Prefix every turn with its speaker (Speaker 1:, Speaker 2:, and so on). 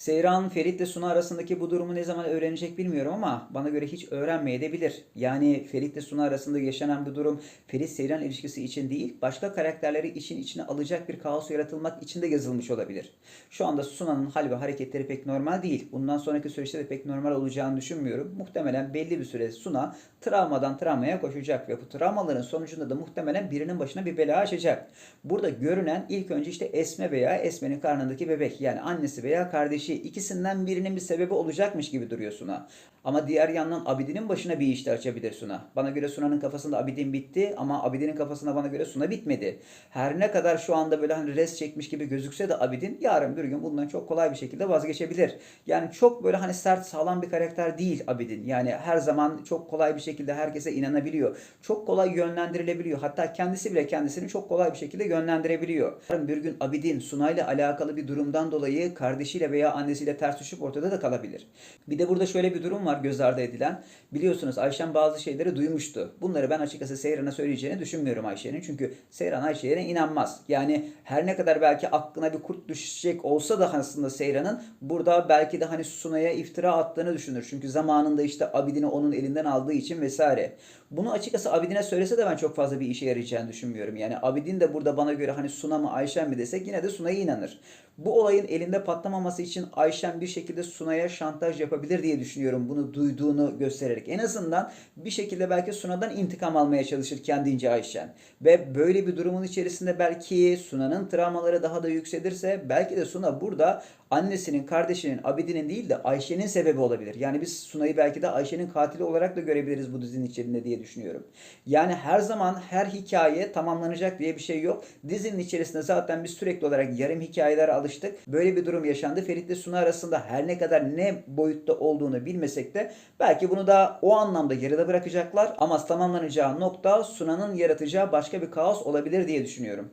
Speaker 1: Seyran, Ferit ile Suna arasındaki bu durumu ne zaman öğrenecek bilmiyorum ama bana göre hiç öğrenmeyebilir. Yani Ferit ile Suna arasında yaşanan bu durum Ferit-Seyran ilişkisi için değil, başka karakterleri için içine alacak bir kaos yaratılmak için de yazılmış olabilir. Şu anda Suna'nın hal ve hareketleri pek normal değil. Bundan sonraki süreçte de pek normal olacağını düşünmüyorum. Muhtemelen belli bir süre Suna travmadan travmaya koşacak ve bu travmaların sonucunda da muhtemelen birinin başına bir bela açacak. Burada görünen ilk önce işte Esme veya Esme'nin karnındaki bebek yani annesi veya kardeşi ikisinden birinin bir sebebi olacakmış gibi duruyor Suna. Ama diğer yandan Abidin'in başına bir iş de açabilir Suna. Bana göre Suna'nın kafasında Abidin bitti ama Abidin'in kafasında bana göre Suna bitmedi. Her ne kadar şu anda böyle hani res çekmiş gibi gözükse de Abidin yarın bir gün bundan çok kolay bir şekilde vazgeçebilir. Yani çok böyle hani sert sağlam bir karakter değil Abidin. Yani her zaman çok kolay bir şekilde herkese inanabiliyor. Çok kolay yönlendirilebiliyor. Hatta kendisi bile kendisini çok kolay bir şekilde yönlendirebiliyor. Yarın bir gün Abidin Suna ile alakalı bir durumdan dolayı kardeşiyle veya annesiyle ters düşüp ortada da kalabilir. Bir de burada şöyle bir durum var göz ardı edilen. Biliyorsunuz Ayşen bazı şeyleri duymuştu. Bunları ben açıkçası Seyran'a söyleyeceğini düşünmüyorum Ayşe'nin. Çünkü Seyran Ayşe'ye inanmaz. Yani her ne kadar belki aklına bir kurt düşecek olsa da aslında Seyran'ın burada belki de hani Suna'ya iftira attığını düşünür. Çünkü zamanında işte Abidin'i onun elinden aldığı için vesaire. Bunu açıkçası Abidin'e söylese de ben çok fazla bir işe yarayacağını düşünmüyorum. Yani Abidin de burada bana göre hani Suna mı Ayşen mi desek yine de Suna'ya inanır. Bu olayın elinde patlamaması için Ayşen bir şekilde Suna'ya şantaj yapabilir diye düşünüyorum. Bunu duyduğunu göstererek. En azından bir şekilde belki Suna'dan intikam almaya çalışır kendince Ayşen. Ve böyle bir durumun içerisinde belki Suna'nın travmaları daha da yükselirse belki de Suna burada annesinin, kardeşinin, Abidin'in değil de Ayşe'nin sebebi olabilir. Yani biz Suna'yı belki de Ayşe'nin katili olarak da görebiliriz bu dizinin içerisinde diye düşünüyorum. Yani her zaman her hikaye tamamlanacak diye bir şey yok. Dizinin içerisinde zaten biz sürekli olarak yarım hikayelere alıştık. Böyle bir durum yaşandı. Ferit Suna arasında her ne kadar ne boyutta olduğunu bilmesek de belki bunu da o anlamda geride bırakacaklar. Ama tamamlanacağı nokta Suna'nın yaratacağı başka bir kaos olabilir diye düşünüyorum.